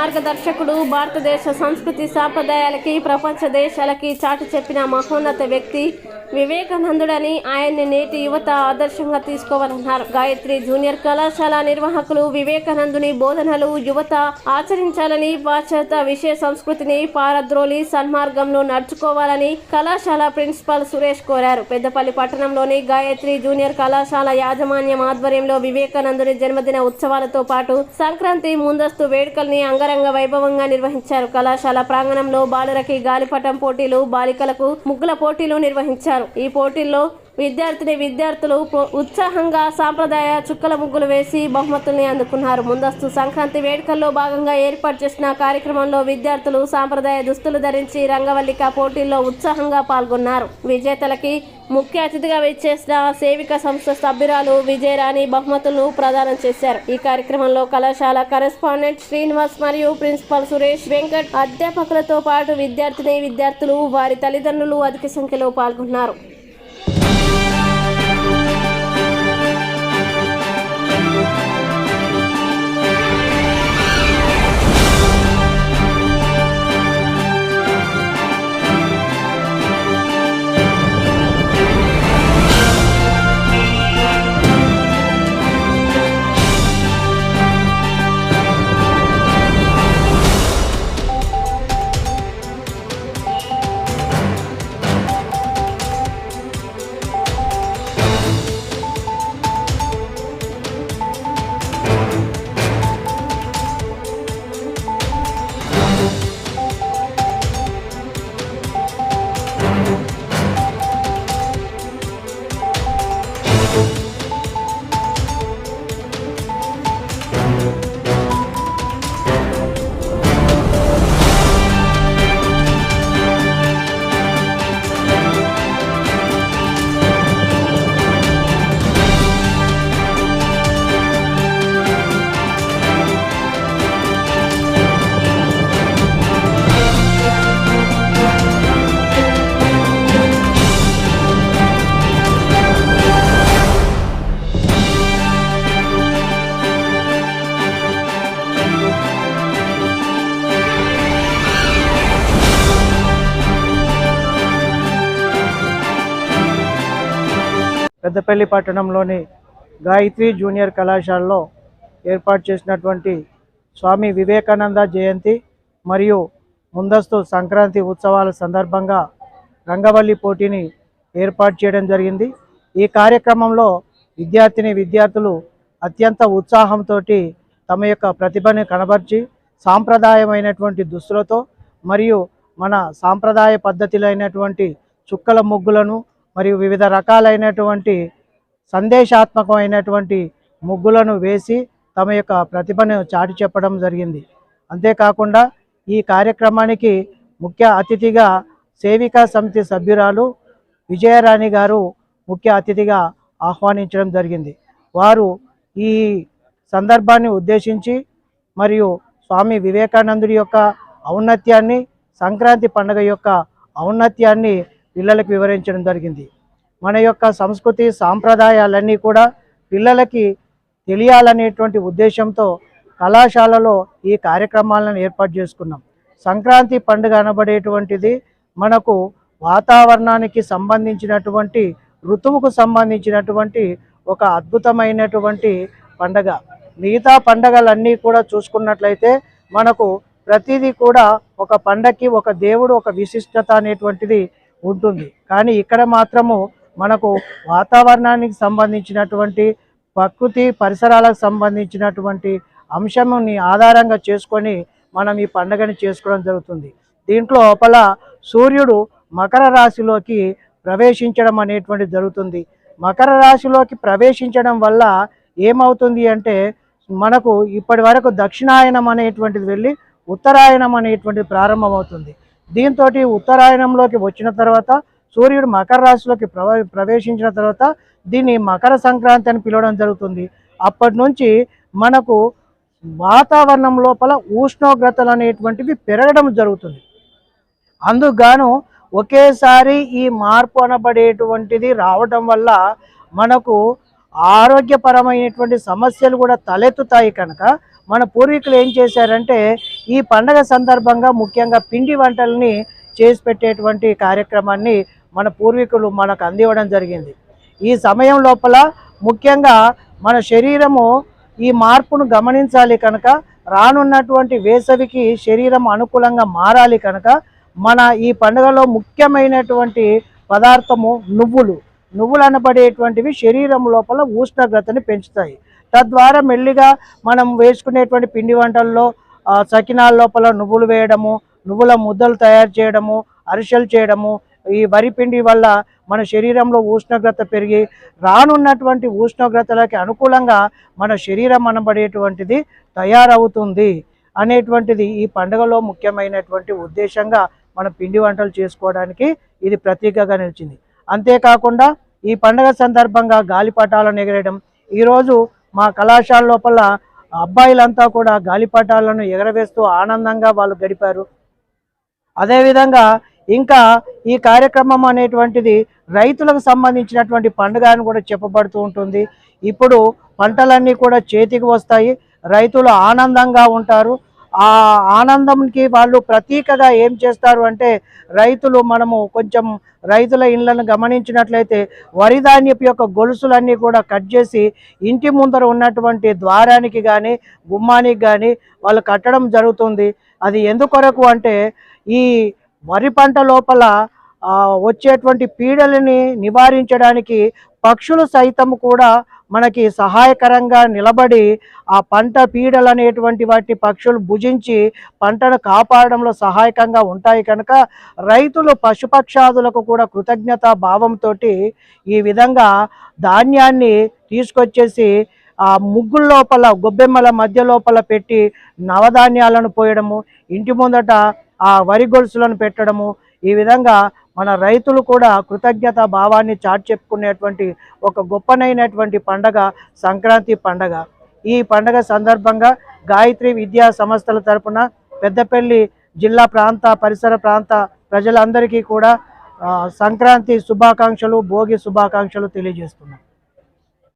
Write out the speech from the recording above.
మార్గదర్శకుడు భారతదేశ సంస్కృతి సాంప్రదాయాలకి ప్రపంచ దేశాలకి చాటి చెప్పిన మహోన్నత వ్యక్తి వివేకానందుడని ఆయన్ని నేటి యువత ఆదర్శంగా తీసుకోవాలన్నారు. గాయత్రి జూనియర్ కళాశాల నిర్వాహకులు వివేకానందుని బోధనలు యువత ఆచరించాలని పాశ్చాత్య విషయ సంస్కృతిని పారద్రోలి సన్మార్గంలో నడుచుకోవాలని కళాశాల ప్రిన్సిపాల్ సురేష్ కోరారు. పెద్దపల్లి పట్టణంలోని గాయత్రి జూనియర్ కళాశాల యాజమాన్యం ఆధ్వర్యంలో వివేకానందుని జన్మదిన ఉత్సవాలతో పాటు సంక్రాంతి ముందస్తు వేడుకల్ని అంగరంగ వైభవంగా నిర్వహించారు. కళాశాల ప్రాంగణంలో బాలురకి గాలిపటం పోటీలు బాలికలకు ముగ్గుల పోటీలు నిర్వహించారు. ఈ పోటీల్లో విద్యార్థిని విద్యార్థులు ఉత్సాహంగా సాంప్రదాయ చుక్కల ముగ్గులు వేసి బహుమతుల్ని అందుకున్నారు. ముందస్తు సంక్రాంతి వేడుకల్లో భాగంగా ఏర్పాటు చేసిన కార్యక్రమంలో విద్యార్థులు సాంప్రదాయ దుస్తులు ధరించి రంగవల్లిక పోటీల్లో ఉత్సాహంగా పాల్గొన్నారు. విజేతలకి ముఖ్య అతిథిగా విచ్చేసిన సేవిక సంస్థ సభ్యురాలు విజయరాణి బహుమతులను ప్రదానం చేశారు. ఈ కార్యక్రమంలో కళాశాల కరెస్పాండెంట్ శ్రీనివాస్ మరియు ప్రిన్సిపల్ సురేష్ వెంకట్ అధ్యాపకులతో పాటు విద్యార్థిని విద్యార్థులు వారి తల్లిదండ్రులు అధిక సంఖ్యలో పాల్గొన్నారు. Thank you. పెద్దపల్లి పట్టణంలోని గాయత్రి జూనియర్ కళాశాలలో ఏర్పాటు చేసినటువంటి స్వామి వివేకానంద జయంతి మరియు ముందస్తు సంక్రాంతి ఉత్సవాల సందర్భంగా రంగవల్లి పోటీని ఏర్పాటు చేయడం జరిగింది. ఈ కార్యక్రమంలో విద్యార్థిని విద్యార్థులు అత్యంత ఉత్సాహంతో తమ యొక్క ప్రతిభని కనబర్చి సాంప్రదాయమైనటువంటి దుస్తులతో మరియు మన సాంప్రదాయ పద్ధతులైనటువంటి చుక్కల ముగ్గులను మరియు వివిధ రకాలైనటువంటి సందేశాత్మకమైనటువంటి ముగ్గులను వేసి తమ యొక్క ప్రతిభను చాటి చెప్పడం జరిగింది. అంతేకాకుండా ఈ కార్యక్రమానికి ముఖ్య అతిథిగా సేవికా సమితి సభ్యురాలు విజయరాణి గారు ముఖ్య అతిథిగా ఆహ్వానించడం జరిగింది. వారు ఈ సందర్భాన్ని ఉద్దేశించి మరియు స్వామి వివేకానందుడి యొక్క ఔన్నత్యాన్ని సంక్రాంతి పండుగ యొక్క ఔన్నత్యాన్ని పిల్లలకు వివరించడం జరిగింది. మన యొక్క సంస్కృతి సాంప్రదాయాలన్నీ కూడా పిల్లలకి తెలియాలనేటువంటి ఉద్దేశంతో కళాశాలలో ఈ కార్యక్రమాలను ఏర్పాటు చేసుకున్నాం. సంక్రాంతి పండుగ అనబడేటువంటిది మనకు వాతావరణానికి సంబంధించినటువంటి ఋతువుకు సంబంధించినటువంటి ఒక అద్భుతమైనటువంటి పండగ. మిగతా పండగలన్నీ కూడా చూసుకున్నట్లయితే మనకు ప్రతిదీ కూడా ఒక పండగకి ఒక దేవుడు ఒక విశిష్టత అనేటువంటిది ఉంటుంది. కానీ ఇక్కడ మాత్రము మనకు వాతావరణానికి సంబంధించినటువంటి ప్రకృతి పరిసరాలకు సంబంధించినటువంటి అంశంని ఆధారంగా చేసుకొని మనం ఈ పండుగని చేసుకోవడం జరుగుతుంది. దీంట్లో లోపల సూర్యుడు మకర రాశిలోకి ప్రవేశించడం అనేటువంటిది జరుగుతుంది. మకర రాశిలోకి ప్రవేశించడం వల్ల ఏమవుతుంది అంటే మనకు ఇప్పటి వరకు దక్షిణాయనం అనేటువంటిది వెళ్ళి ఉత్తరాయణం అనేటువంటిది ప్రారంభమవుతుంది. దీంతో ఉత్తరాయణంలోకి వచ్చిన తర్వాత సూర్యుడు మకర రాశిలోకి ప్రవ ప్రవేశించిన తర్వాత దీన్ని మకర సంక్రాంతి అని పిలవడం జరుగుతుంది. అప్పటి నుంచి మనకు వాతావరణం లోపల ఉష్ణోగ్రతలు అనేటువంటివి పెరగడం జరుగుతుంది. అందుకు ఒకేసారి ఈ మార్పు అనబడేటువంటిది రావడం వల్ల మనకు ఆరోగ్యపరమైనటువంటి సమస్యలు కూడా తలెత్తుతాయి కనుక మన పూర్వీకులు ఏం చేశారంటే ఈ పండగ సందర్భంగా ముఖ్యంగా పిండి వంటల్ని చేసి పెట్టేటువంటి కార్యక్రమాన్ని మన పూర్వీకులు మనకు అందివ్వడం జరిగింది. ఈ సమయం లోపల ముఖ్యంగా మన శరీరము ఈ మార్పును గమనించాలి కనుక రానున్నటువంటి వేసవికి శరీరం అనుకూలంగా మారాలి కనుక మన ఈ పండుగలో ముఖ్యమైనటువంటి పదార్థము నువ్వులు. నువ్వులు అనబడేటువంటివి శరీరం లోపల ఉష్ణోగ్రతని పెంచుతాయి. తద్వారా మెల్లిగా మనం వేసుకునేటువంటి పిండి వంటల్లో సకినాల లోపల నువ్వులు వేయడము నువ్వుల ముద్దలు తయారు చేయడము అరిసెలు చేయడము ఈ వరి పిండి వల్ల మన శరీరంలో ఉష్ణోగ్రత పెరిగి రానున్నటువంటి ఉష్ణోగ్రతలకి అనుకూలంగా మన శరీరం అనబడేటువంటిది తయారవుతుంది అనేటువంటిది ఈ పండుగలో ముఖ్యమైనటువంటి ఉద్దేశంగా మన పిండి వంటలు చేసుకోవడానికి ఇది ప్రతీకగా నిలిచింది. అంతేకాకుండా ఈ పండుగ సందర్భంగా గాలిపటాలను ఎగరేయడం ఈరోజు మా కళాశాల లోపల అబ్బాయిలంతా కూడా గాలిపటాలను ఎగరవేస్తూ ఆనందంగా వాళ్ళు గడిపారు. అదేవిధంగా ఇంకా ఈ కార్యక్రమం అనేటువంటిది రైతులకు సంబంధించినటువంటి పండుగ అని కూడా చెప్పబడుతూ ఉంటుంది. ఇప్పుడు పంటలన్నీ కూడా చేతికి వస్తాయి. రైతులు ఆనందంగా ఉంటారు. ఆ ఆనందంకి వాళ్ళు ప్రతీకగా ఏం చేస్తారు అంటే రైతులు మనము కొంచెం రైతుల ఇళ్ళను గమనించినట్లయితే వరి ధాన్యపు యొక్క గొలుసులన్నీ కూడా కట్ చేసి ఇంటి ముందర ఉన్నటువంటి ద్వారానికి కానీ గుమ్మానికి కానీ వాళ్ళు కట్టడం జరుగుతుంది. అది ఎందుకొరకు అంటే ఈ వరి పంట లోపల వచ్చేటువంటి పీడలని నివారించడానికి పక్షులు సైతం కూడా మనకి సహాయకరంగా నిలబడి ఆ పంట పీడలు అనేటువంటి వాటి పక్షులు భుజించి పంటను కాపాడడంలో సహాయకంగా ఉంటాయి కనుక రైతులు పశుపక్షాదులకు కూడా కృతజ్ఞతా భావంతో ఈ విధంగా ధాన్యాన్ని తీసుకొచ్చేసి ఆ ముగ్గుల లోపల గొబ్బెమ్మల మధ్య లోపల పెట్టి నవధాన్యాలను పోయడము ఇంటి ముందట ఆ వరి గొలుసులను పెట్టడము ఈ విధంగా మన రైతులు కూడా కృతజ్ఞత భావాన్ని చాటి చెప్పుకునేటువంటి ఒక గొప్పనైనటువంటి పండగ సంక్రాంతి పండగ. ఈ పండగ సందర్భంగా గాయత్రి విద్యా సంస్థల తరపున పెద్దపల్లి జిల్లా ప్రాంత పరిసర ప్రాంత ప్రజలందరికీ కూడా సంక్రాంతి శుభాకాంక్షలు భోగి శుభాకాంక్షలు తెలియజేస్తున్నాం.